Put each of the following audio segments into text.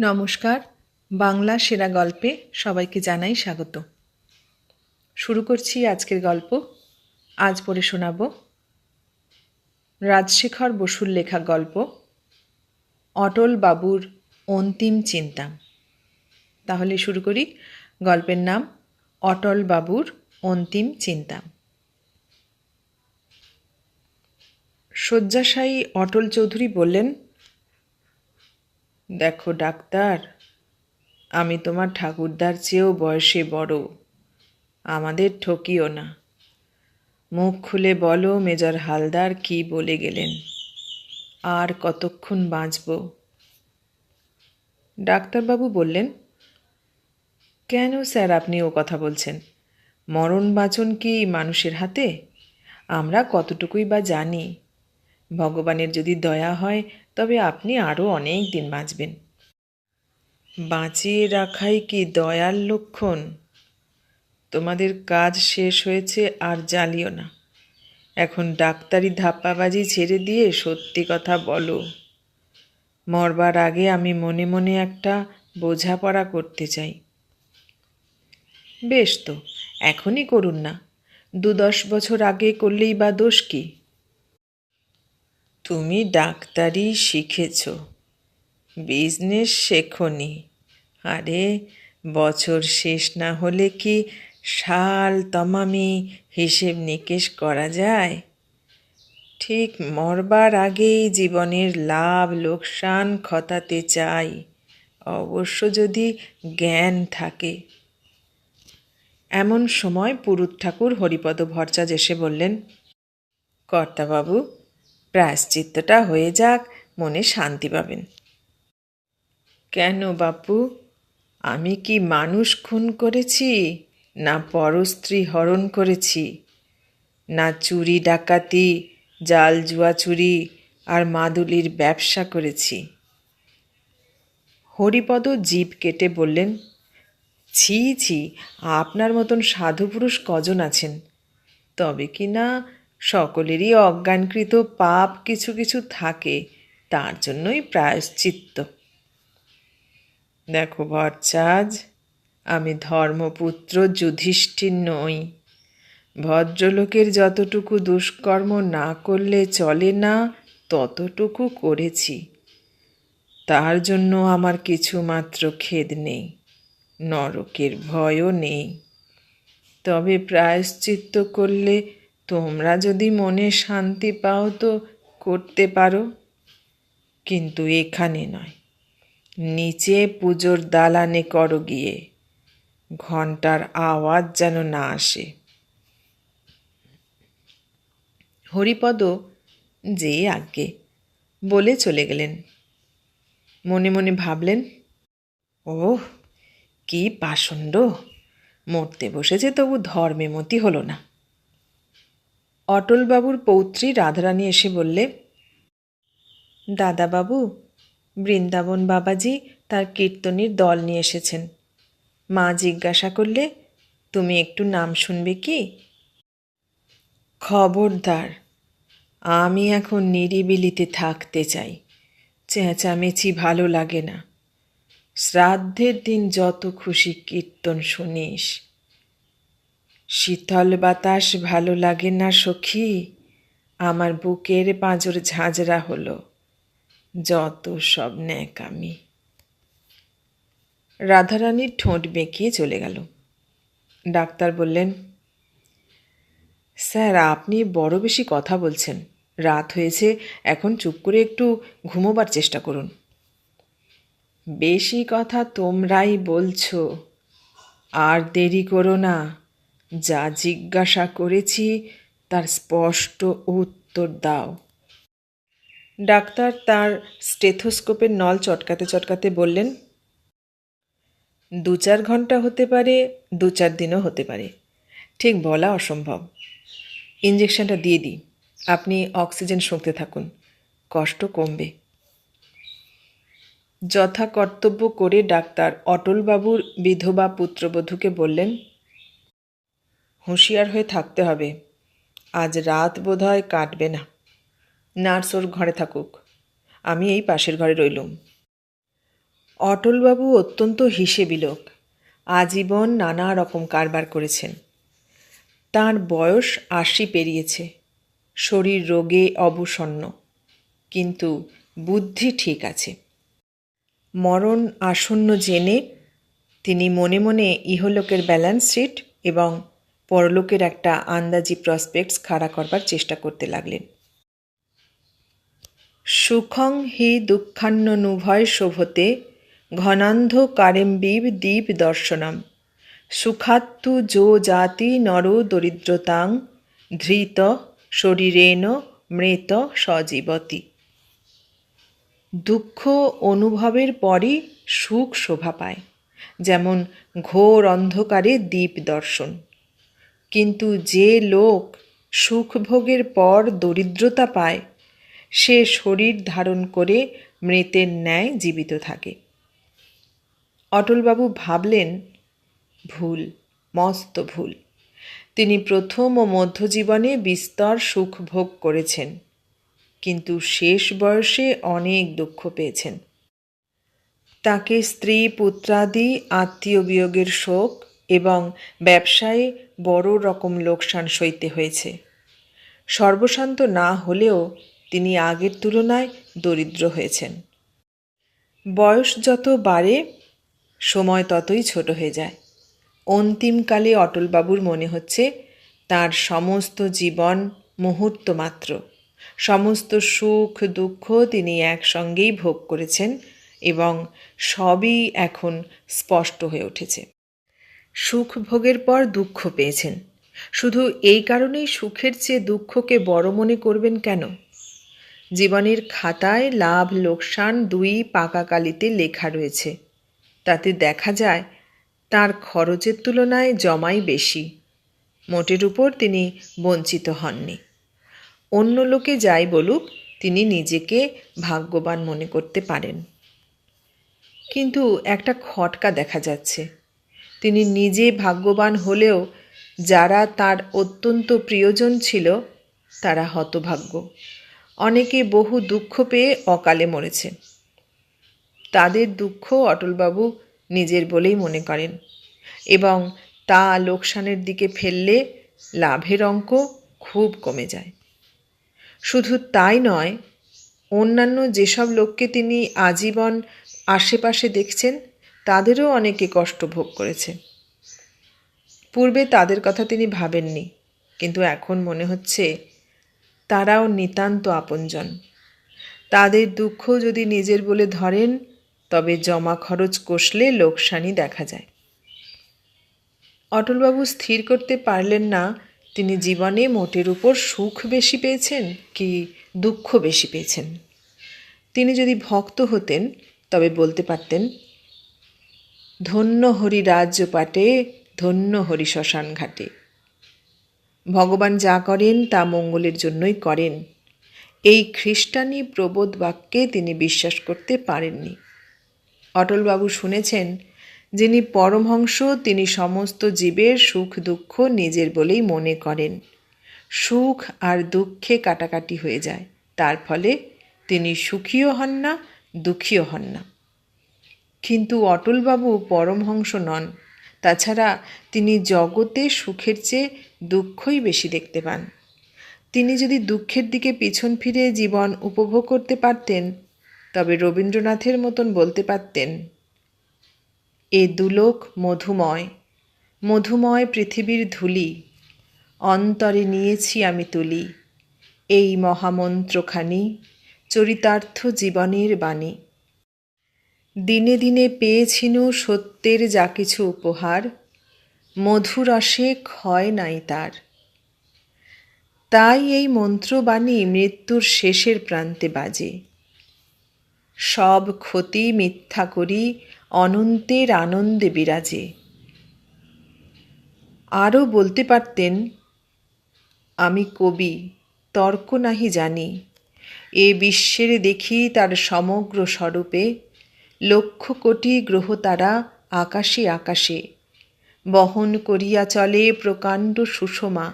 নমস্কার, বাংলা সেরা গল্পে সবাইকে জানাই স্বাগত। শুরু করছি আজকের গল্প। আজ পড়ে শোনাব রাজশেখর বসুর লেখা গল্প, অটল বাবুর অন্তিম চিন্তা। তাহলে শুরু করি। গল্পের নাম, অটল বাবুর অন্তিম চিন্তা। শয্যাশায়ী অটল চৌধুরী বললেন দেখো ডাক্তার, আমি তোমার ঠাকুরদার চেয়েও বয়সে বড়। আমাদের ঠকিও না। মুখ খুলে বলো মেজর হালদার কি বলে গেলেন। আর কতক্ষণ বাঁচব? ডাক্তারবাবু বললেন, কেন স্যার আপনি ও কথা বলছেন? মরণ বাঁচন কি মানুষের হাতে? আমরা কতটুকুই বা জানি। ভগবানের যদি দয়া হয় তবে আপনি আরও অনেক দিন বাঁচবেন। বাঁচিয়ে রাখাই কি দয়ার লক্ষণ? তোমাদের কাজ শেষ হয়েছে, আর জ্বালিও না। এখন ডাক্তারি ধাপ্পাবাজি ছেড়ে দিয়ে সত্যি কথা বলো। মরবার আগে আমি মনে মনে একটা বোঝাপড়া করতে চাই। বেশ তো, এখনই করুন না। দু দশ বছর আগে করলেই বা দোষ কী? তুমি ডাক্তারি শিখেছ। বিজনেস শেখনি। আরে, বছর শেষ না হলে কি সাল তমামি হিসেব নিকেশ করা যায়? ঠিক মরবার আগেই জীবনের লাভ লোকসান খতাতে চাই। অবশ্য যদি জ্ঞান থাকে। এমন সময় পুরুত ঠাকুর হরিপদ ভরচাজ এসে বললেন, কর্তাবাবু প্রায়শ্চিত্তটা হয়ে যাক, মনে শান্তি পাবেন। কেন বাপু? আমি কি মানুষ খুন করেছি, না পরস্ত্রী হরণ করেছি? না চুরি ডাকাতি, জাল জুয়া চুরি আর মাদুলির ব্যবসা করেছি? হরিপদ জীব কেটে বললেন, ছি ছি, আপনার মতন সাধু পুরুষ কজন আছেন? তবে কি না সকলেরই অজ্ঞানকৃত পাপ কিছু কিছু থাকে, তার জন্যই প্রায়শ্চিত্ত। দেখো ভরচাজ আমি ধর্মপুত্র যুধিষ্ঠির নই। ভদ্রলোকের যতটুকু দুষ্কর্ম না করলে চলে না, ততটুকু করেছি। তার জন্য আমার কিছু মাত্র খেদ নেই, নরকের ভয়ও নেই। তবে প্রায়শ্চিত্ত করলে তোমরা যদি মনে শান্তি পাও তো করতে পারো, কিন্তু এখানে নয়। নিচে পুজোর দালানে করো গিয়ে ঘণ্টার আওয়াজ যেন না আসে। হরিপদ যে আজ্ঞে বলে চলে গেলেন। মনে মনে ভাবলেন, ওহ, কি পাষণ্ড, মরতে বসেছে তবু ধর্মে মতি হলো না। অটলবাবুর পৌত্রী রাধারানী এসে বললে, দাদাবাবু, বৃন্দাবন বাবাজি তার কীর্তনীর দল নিয়ে এসেছেন। মা জিজ্ঞাসা করলে, তুমি একটু নাম শুনবে কি? খবরদার, আমি এখন নিরিবিলিতে থাকতে চাই। চেঁচামেচি ভালো লাগে না। শ্রাদ্ধের দিন যত খুশি কীর্তন শুনিস। শীতল বাতাস ভালো লাগে না সখী। আমার বুকের পাঁজর ঝাঁঝরা হলো। যত সব ন্যাক আমি। রাধারানীর ঠোঁট বেঁকিয়ে চলে গেল। ডাক্তার বললেন, স্যার, আপনি বড় বেশি কথা বলছেন। রাত হয়েছে, এখন চুপ করে একটু ঘুমোবার চেষ্টা করুন। বেশি কথা তোমরাই বলছো। আর দেরি করো না। যা জিজ্ঞাসা করেছি, তার স্পষ্ট উত্তর দাও। ডাক্তার তার স্টেথোস্কোপের নল চটকাতে চটকাতে বললেন, দু চার ঘণ্টা হতে পারে, দু চার দিনও হতে পারে। ঠিক বলা অসম্ভব। ইঞ্জেকশনটা দিয়ে দিই। আপনি অক্সিজেন শুঁকতে থাকুন। কষ্ট কমবে। যথা কর্তব্য করে ডাক্তার অটলবাবুর বিধবা পুত্রবধূকে বললেন হুঁশিয়ার হয়ে থাকতে হবে। আজ রাত বোধহয় কাটবে না। নার্স ওর ঘরে থাকুক। আমি এই পাশের ঘরে রইলুম। অটলবাবু অত্যন্ত হিসেবি লোক। আজীবন নানা রকম কারবার করেছেন। তার বয়স আশি পেরিয়েছে। শরীর রোগে অবসন্ন। কিন্তু বুদ্ধি ঠিক আছে। মরণ আসন্ন জেনে তিনি মনে মনে ইহলোকের ব্যালেন্স শিট এবং পরলোকের একটা আন্দাজি প্রসপেক্টস খাড়া করবার চেষ্টা করতে লাগলেন। সুখং হি দুঃখান্ননুভয় শোভতে ঘনান্ধ কারেম্বিব দ্বীপ দর্শনম। সুখাত্তু যো জাতি নর দরিদ্রতাং ধৃত শরীরেণ মৃত সজীবতী। দুঃখ অনুভবের পরই সুখ শোভা পায়, যেমন ঘোর অন্ধকারে দ্বীপ দর্শন। কিন্তু যে লোক সুখভোগের পর দরিদ্রতা পায়, সে শরীর ধারণ করে মৃতের ন্যায় জীবিত থাকে। অটলবাবু ভাবলেন, ভুল, মস্ত ভুল। তিনি প্রথম ও মধ্যজীবনে বিস্তর সুখ ভোগ করেছেন, কিন্তু শেষ বয়সে অনেক দুঃখ পেয়েছেন। তাকে স্ত্রী, পুত্রাদি আত্মীয় বিয়োগের শোক এবং ব্যবসায়ে বড় রকম লোকসান সইতে হয়েছে। সর্বশান্ত না হলেও তিনি আগের তুলনায় দরিদ্র হয়েছেন। বয়স যত বাড়ে, সময় ততই ছোট হয়ে যায়। অন্তিমকালে অটলবাবুর মনে হচ্ছে, তার সমস্ত জীবন মুহূর্ত মাত্র। সমস্ত সুখ দুঃখ তিনি একসঙ্গেই ভোগ করেছেন এবং সবই এখন স্পষ্ট হয়ে উঠেছে। সুখ ভোগের পর দুঃখ পেয়েছেন। শুধু এই কারণেই সুখের চেয়ে দুঃখকে বড় মনে করবেন কেন? জীবনের খাতায় লাভ, লোকসান দুই পাকা কালিতে লেখা রয়েছে। তাতে দেখা যায়, তার খরচের তুলনায় জমাই বেশি। মোটের উপর তিনি বঞ্চিত হননি। অন্য লোকে যাই বলুক, তিনি নিজেকে ভাগ্যবান মনে করতে পারেন। কিন্তু একটা খটকা দেখা যাচ্ছে। তিনি নিজে ভাগ্যবান হলেও যারা তার অত্যন্ত প্রিয়জন ছিল, তারা হতভাগ্য। অনেকে বহু দুঃখ পেয়ে অকালে মরেছে। তাদের দুঃখ অটলবাবু নিজের বলেই মনে করেন এবং তা লোকসানের দিকে ফেললে লাভের অঙ্ক খুব কমে যায়। শুধু তাই নয়, অন্যান্য যেসব লোককে তিনি আজীবন আশেপাশে দেখছেন তাদেরও অনেকে কষ্ট ভোগ করেছে। পূর্বে তাদের কথা তিনি ভাবেননি, কিন্তু এখন মনে হচ্ছে তারাও নিতান্ত আপনজন। তাদের দুঃখ যদি নিজের বলে ধরেন, তবে জমা খরচ কষলে লোকসানি দেখা যায়। অটলবাবু স্থির করতে পারলেন না, তিনি জীবনে মোটের উপর সুখ বেশি পেয়েছেন কি দুঃখ বেশি পেয়েছেন। তিনি যদি ভক্ত হতেন, তবে বলতে পারতেন ধন্য হরি রাজ্য পাটে ধন্য হরি শ্মশান ঘাটে ভগবান যা করেন, তা মঙ্গলের জন্যই করেন। এই খ্রিস্টানি প্রবোধ বাক্যে তিনি বিশ্বাস করতে পারেননি। অটলবাবু শুনেছেন, যিনি পরমহংস, তিনি সমস্ত জীবের সুখ দুঃখ নিজের বলেই মনে করেন। সুখ আর দুঃখে কাটাকাটি হয়ে যায়, তার ফলে তিনি সুখীও হন না, দুঃখীও হন না। কিন্তু অটলবাবু পরমহংস নন। তাছাড়া তিনি জগতে সুখের চেয়ে দুঃখই বেশি দেখতে পান। তিনি যদি দুঃখের দিকে পিছন ফিরে জীবন উপভোগ করতে পারতেন, তবে রবীন্দ্রনাথের মতন বলতে পারতেন, এ দুলোক মধুময় মধুময় পৃথিবীর ধুলি, অন্তরে নিয়েছি আমি তুলি, এই মহামন্ত্রখানি চরিতার্থ জীবনের বাণী। দিনে দিনে পেয়েছিনু সত্যের যা কিছু উপহার মধুরসে ক্ষয় নাই তার। তাই এই মন্ত্রবাণী মৃত্যুর শেষের প্রান্তে বাজে। সব ক্ষতি মিথ্যা করি অনন্তের আনন্দে বিরাজে। আরও বলতে পারতেন, আমি কবি, তর্ক নাহি জানি। এ বিশ্বের দেখি তার সমগ্র স্বরূপে লক্ষ কোটি গ্রহতারা আকাশে আকাশে। বহন করিয়া চলে প্রকাণ্ড সুষমা।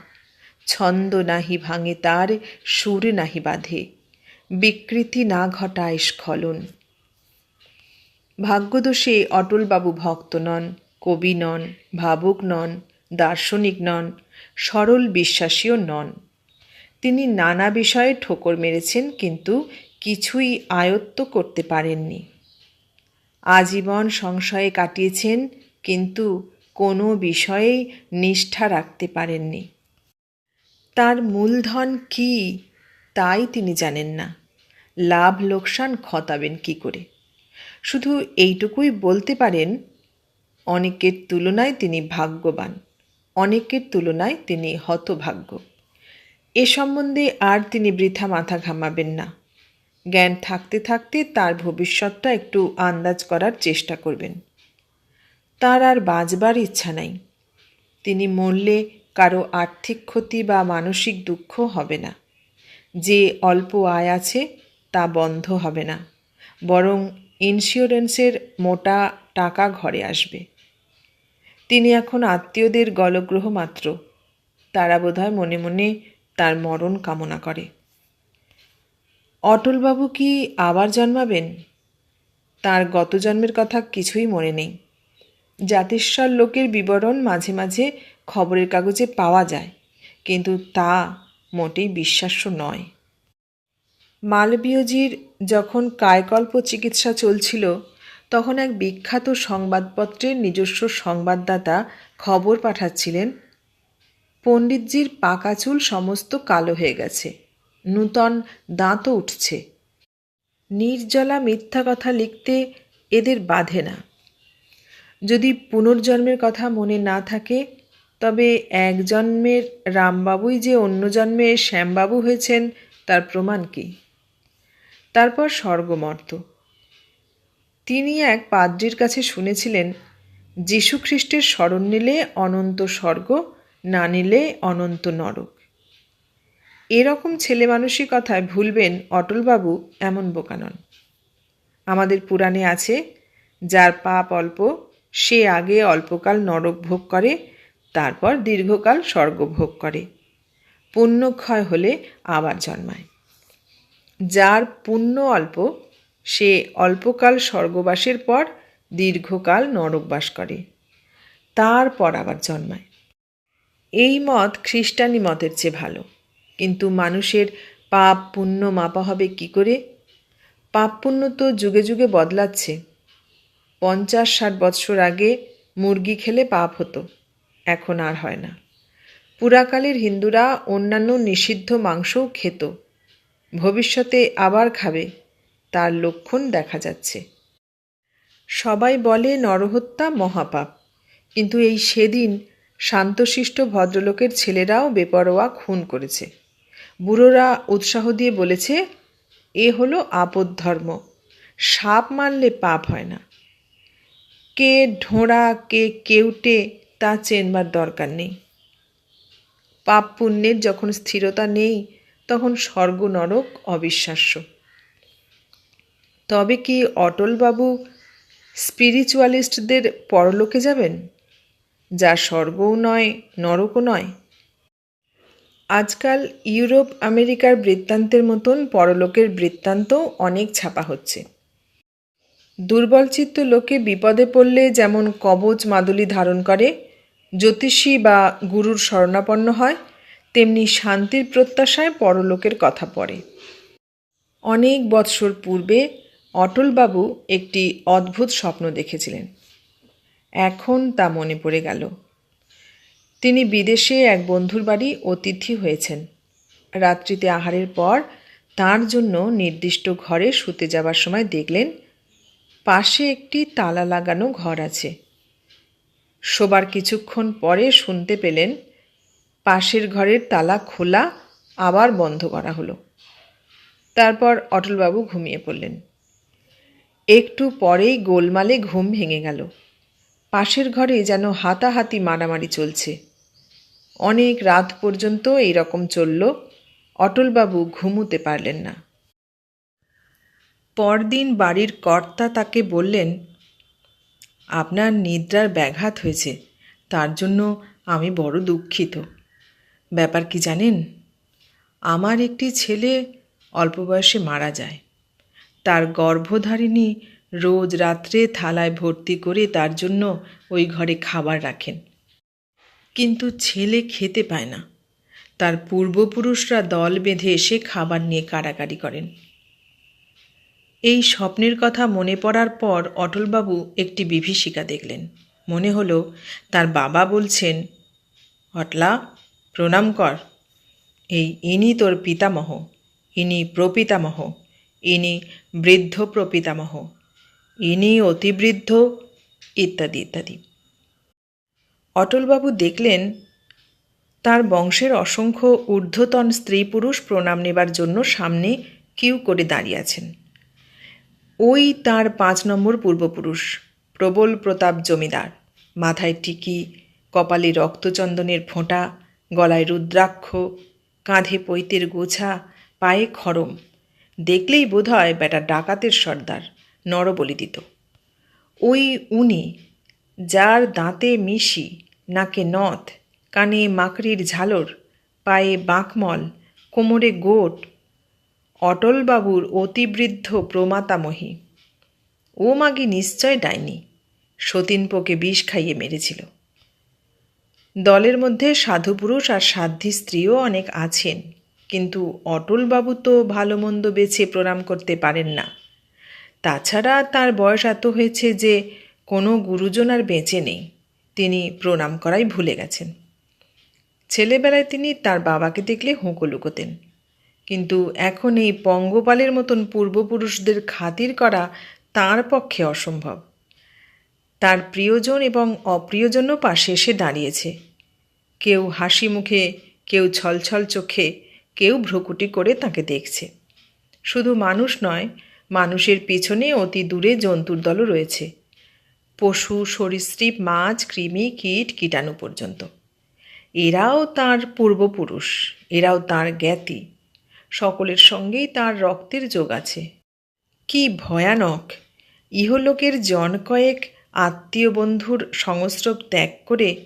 ছন্দ নাহি ভাঙে তার, সুর নাহি বাঁধে। বিকৃতি না ঘটায় স্খলন। ভাগ্যদোষে অটলবাবু ভক্ত নন, কবি নন, ভাবুক নন, দার্শনিক নন, সরল বিশ্বাসীও নন। তিনি নানা বিষয়ে ঠোকর মেরেছেন, কিন্তু কিছুই আয়ত্ত করতে পারেননি। আজীবন সংশয়ে কাটিয়েছেন, কিন্তু কোনো বিষয়েই নিষ্ঠা রাখতে পারেননি। তার মূলধন কি, তাই তিনি জানেন না। লাভ লোকসান খতাবেন কি করে? শুধু এইটুকুই বলতে পারেন, অনেকের তুলনায় তিনি ভাগ্যবান, অনেকের তুলনায় তিনি হতভাগ্য। এ সম্বন্ধে আর তিনি বৃথা মাথা ঘামাবেন না। জ্ঞান থাকতে থাকতে তার ভবিষ্যৎটা একটু আন্দাজ করার চেষ্টা করবেন। তার আর বাঁচবার ইচ্ছা নাই। তিনি মরলে কারও আর্থিক ক্ষতি বা মানসিক দুঃখ হবে না। যে অল্প আয় আছে, তা বন্ধ হবে না। বরং ইন্স্যুরেন্সের মোটা টাকা ঘরে আসবে। তিনি এখন আত্মীয়দের গলগ্রহ মাত্র। তারা বোধহয় মনে মনে তার মরণ কামনা করে। অটলবাবু কি আবার জন্মাবেন? তার গত জন্মের কথা কিছুই মনে নেই। জাতিস্বর লোকের বিবরণ মাঝে মাঝে খবরের কাগজে পাওয়া যায়, কিন্তু তা মোটেই বিশ্বাস্য নয়। মালবীয়জির যখন কায়কল্প চিকিৎসা চলছিল, তখন এক বিখ্যাত সংবাদপত্রের নিজস্ব সংবাদদাতা খবর পাঠাচ্ছিলেন, পণ্ডিতজির পাকা চুল সমস্ত কালো হয়ে গেছে। নূতন দাঁতও উঠছে। নির্জলা মিথ্যা কথা লিখতে এদের বাধে না। যদি পুনর্জন্মের কথা মনে না থাকে, তবে এক জন্মের রামবাবুই যে অন্য জন্মে শ্যামবাবু হয়েছেন, তার প্রমাণ কি? তারপর স্বর্গমর্ত। তিনি এক পাদ্রির কাছে শুনেছিলেন যীশুখ্রিস্টের স্মরণ নিলে অনন্ত স্বর্গ, না নিলে অনন্ত নরক। এরকম ছেলে মানুষই কথায় ভুলবেন অটলবাবু এমন বোকা নন। আমাদের পুরাণে আছে, যার পাপ অল্প, সে আগে অল্পকাল নরক ভোগ করে, তারপর দীর্ঘকাল স্বর্গ ভোগ করে। পুণ্যক্ষয় হলে আবার জন্মায়। যার পুণ্য অল্প, সে অল্পকাল স্বর্গবাসের পর দীর্ঘকাল নরকবাস করে। তারপর আবার জন্মায়। এই মত খ্রিস্টানি মতের চেয়ে ভালো। কিন্তু মানুষের পাপ পুণ্য মাপা হবে কি করে? পাপ পুণ্য তো যুগে যুগে বদলাচ্ছে। পঞ্চাশ ষাট বৎসর আগে মুরগি খেলে পাপ হতো, এখন আর হয় না। পুরাকালের হিন্দুরা অন্যান্য নিষিদ্ধ মাংসও খেত, ভবিষ্যতে আবার খাবে, তার লক্ষণ দেখা যাচ্ছে। সবাই বলে নরহত্যা মহাপাপ, কিন্তু এই সেদিন শান্তশিষ্ট ভদ্রলোকের ছেলেরাও বেপরোয়া খুন করেছে। বুড়োরা উৎসাহ দিয়ে বলেছে, এ হলো আপদ ধর্ম। সাপ মারলে পাপ হয় না। কে ঢোঁড়া, কে কেউটে, তা চেনবার দরকার নেই। পাপ পুণ্যের যখন স্থিরতা নেই, তখন স্বর্গ নরক অবিশ্বাস্য। তবে কি অটলবাবু স্পিরিচুয়ালিস্টদের পরলোকে যাবেন? যা স্বর্গও নয়, নরকও নয়। আজকাল ইউরোপ, আমেরিকার বৃত্তান্তের মতন পরলোকের বৃত্তান্তও অনেক ছাপা হচ্ছে। দুর্বলচিত্ত লোকে বিপদে পড়লে যেমন কবচ মাদুলি ধারণ করে, জ্যোতিষী বা গুরুর শরণাপন্ন হয়, তেমনি শান্তির প্রত্যাশায় পরলোকের কথা পড়ে। অনেক বৎসর পূর্বে অটলবাবু একটি অদ্ভুত স্বপ্ন দেখেছিলেন। এখন তা মনে পড়ে গেল। তিনি বিদেশে এক বন্ধুর বাড়ি অতিথি হয়েছেন। রাত্রিতে আহারের পর তার জন্য নির্দিষ্ট ঘরে শুতে যাবার সময় দেখলেন পাশে একটি তালা লাগানো ঘর আছে। শোবার কিছুক্ষণ পরে শুনতে পেলেন পাশের ঘরের তালা খোলা আবার বন্ধ করা হলো। তারপর অটলবাবু ঘুমিয়ে পড়লেন। একটু পরেই গোলমালে ঘুম ভেঙে গেল। পাশের ঘরে যেন হাতাহাতি মারামারি চলছে। অনেক রাত পর্যন্ত এই রকম চলল, অটলবাবু ঘুমুতে পারলেন না। পরদিন বাড়ির কর্তা তাকে বললেন, আপনার নিদ্রার ব্যাঘাত হয়েছে, তার জন্য আমি বড় দুঃখিত। ব্যাপার কি জানেন? আমার একটি ছেলে অল্প বয়সে মারা যায়। তার গর্ভধারিণী রোজ রাত্রে থালায় ভর্তি করে তার জন্য ওই ঘরে খাবার রাখেন। কিন্তু ছেলে খেতে পায় না। তার পূর্বপুরুষরা দল বেঁধে এসে খাবার নিয়ে কাড়াকাড়ি করেন। এই স্বপ্নের কথা মনে পড়ার পর অটলবাবু একটি বিভীষিকা দেখলেন। মনে হলো তার বাবা বলছেন, অটলা, প্রণাম কর। এই ইনি তোর পিতামহ, ইনি প্রপিতামহ, ইনি বৃদ্ধ প্রপিতামহ। ইনি অতিবৃদ্ধ, ইত্যাদি ইত্যাদি। অটলবাবু দেখলেন, তার বংশের অসংখ্য ঊর্ধ্বতন স্ত্রী পুরুষ প্রণাম নেবার জন্য সামনে কিউ করে দাঁড়িয়ে আছেন। ওই তার পাঁচ নম্বর পূর্বপুরুষ, প্রবল প্রতাপ জমিদার। মাথায় টিকি, কপালে রক্তচন্দনের ফোঁটা, গলায় রুদ্রাক্ষ, কাঁধে পৈতের গোছা, পায়ে খরম দেখলেই বোধ হয় বেটা ডাকাতের সর্দার। নরবলি দিত। ওই উনি যার দাঁতে মিশি, নাকে নথ, কানে মাকড়ির ঝালর, পায়ে বাঁকমল, কোমরে গোট, অটলবাবুর অতিবৃদ্ধ প্রমাতামহী। ও মাগি নিশ্চয় ডাইনি, সতীনপোকে বিষ খাইয়ে মেরেছিল। দলের মধ্যে সাধু পুরুষ আর সাধ্যী স্ত্রীও অনেক আছেন, কিন্তু অটলবাবু তো ভালো মন্দ বেছে প্রণাম করতে পারেন না। তাছাড়া তার বয়স এত হয়েছে যে কোনো গুরুজন আর বেঁচে নেই। তিনি প্রণাম করাই ভুলে গেছেন। ছেলেবেলায় তিনি তার বাবাকে দেখলে হুঁকো লুকোতেন। কিন্তু এখন এই পঙ্গপালের মতন পূর্বপুরুষদের খাতির করা তার পক্ষে অসম্ভব। তার প্রিয়জন এবং অপ্রিয়জনও পাশে এসে দাঁড়িয়েছে। কেউ হাসি মুখে, কেউ ছলছল চোখে, কেউ ভ্রুকুটি করে তাকে দেখছে। শুধু মানুষ নয় মানুষের পেছনে অতি দূরে জন্তুর দলও রয়েছে। পশু, সরীসৃপ, মাছ, কৃমি, কীট, কীটাণু পর্যন্ত। এরাও তার পূর্বপুরুষ, এরাও তার জ্ঞাতি। সকলের সঙ্গেই তার রক্তের যোগ আছে। কি ভয়ানক! ইহলোকের জন কয়েক আত্মীয় বন্ধুর সংস্রব ত্যাগ করে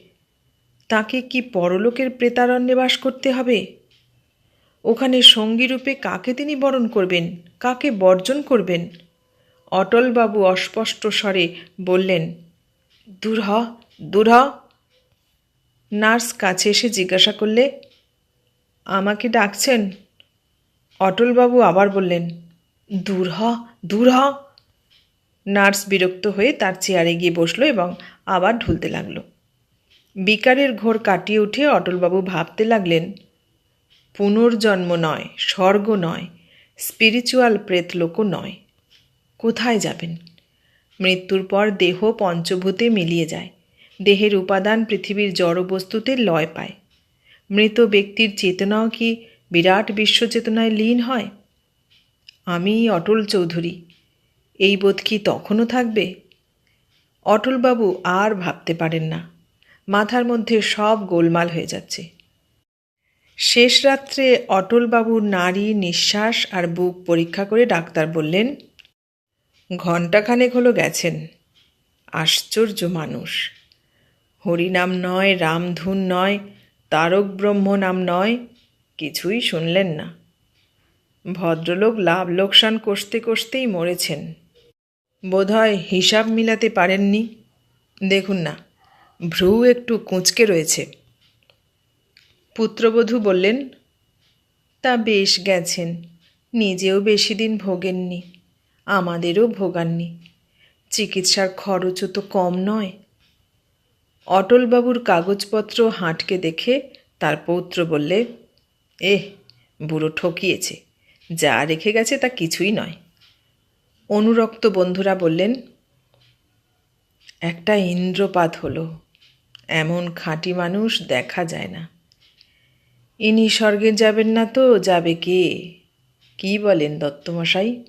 তাকে কি পরলোকের প্রেতারণ্যে বাস করতে হবে? ওখানে সঙ্গীরূপে কাকে তিনি বরণ করবেন, কাকে বর্জন করবেন? অটলবাবু অস্পষ্ট স্বরে বললেন, দূর দূর নার্স কাছে এসে জিজ্ঞাসা করলে, আমাকে ডাকছেন? অটলবাবু আবার বললেন, দূর হ দূর হ। নার্স বিরক্ত হয়ে তার চেয়ারে গিয়ে বসল এবং আবার ঢুলতে লাগল। বিকারের ঘোর কাটিয়ে উঠে অটলবাবু ভাবতে লাগলেন পুনর্জন্ম নয়, স্বর্গ নয় স্পিরিচুয়াল প্রেতলোকও নয়। কোথায় যাবেন? মৃত্যুর পর দেহ পঞ্চভূতে মিলিয়ে যায়। দেহের উপাদান পৃথিবীর জড়বস্তুতে লয় পায়। মৃত ব্যক্তির চেতনাও কি বিরাট বিশ্বচেতনায় লীন হয়? আমি অটল চৌধুরী। এই বোধ কি তখনও থাকবে? অটলবাবু আর ভাবতে পারেন না। মাথার মধ্যে সব গোলমাল হয়ে যাচ্ছে। শেষ রাত্রে অটলবাবুর নারী নিঃশ্বাস আর বুক পরীক্ষা করে ডাক্তার বললেন, ঘণ্টাখানেক হলো গেছেন। আশ্চর্য মানুষ। হরিনাম নয়, রামধুন নয় তারক ব্রহ্ম নাম নয়, কিছুই শুনলেন না। ভদ্রলোক লাভ লোকসান কষতে কষতেই মরেছেন। বোধহয় হিসাব মিলাতে পারেননি। দেখুন না, ভ্রু একটু কুঁচকে রয়েছে। পুত্রবধূ বললেন, তা বেশ গেছেন, নিজেও বেশি দিন ভোগেননি, আমাদেরও ভোগাননি, চিকিৎসার খরচও তো কম নয়। অটলবাবুর কাগজপত্র হাঁটকে দেখে তার পৌত্র বললে, এহ, বুড়ো ঠকিয়েছে, যা রেখে গেছে তা কিছুই নয়। অনুরক্ত বন্ধুরা বললেন, একটা ইন্দ্রপাত হলো, এমন খাঁটি মানুষ দেখা যায় না। ইনি স্বর্গে যাবেন না তো, যাবে কে? কি বলেন দত্তমশাই?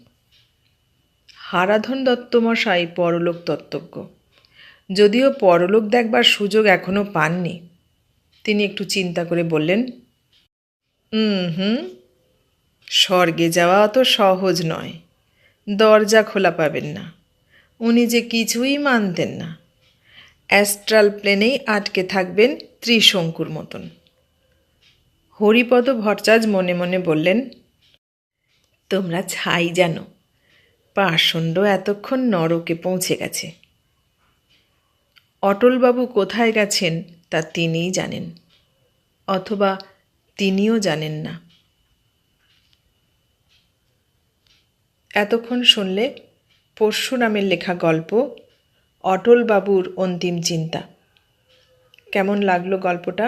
হারাধন দত্তমশাই পরলোক তত্ত্বজ্ঞ। যদিও পরলোক দেখবার সুযোগ এখনও পাননি। তিনি একটু চিন্তা করে বললেন হুম, স্বর্গে যাওয়া অত সহজ নয়। দরজা খোলা পাবেন না। উনি যে কিছুই মানতেন না। অ্যাস্ট্রাল প্লেনেই আটকে থাকবেন ত্রিশঙ্কুর মতন। হরিপদ ভট্টাচার্য মনে মনে বললেন, তোমরা ছাই জানো, পাষণ্ড এতক্ষণ নরকে পৌঁছে গেছে। অটলবাবু কোথায় গেছেন তা তিনিই জানেন, অথবা তিনিও জানেন না। এতক্ষণ শুনলে পরশুরামের লেখা গল্প, অটলবাবুর অন্তিম চিন্তা। কেমন লাগল গল্পটা?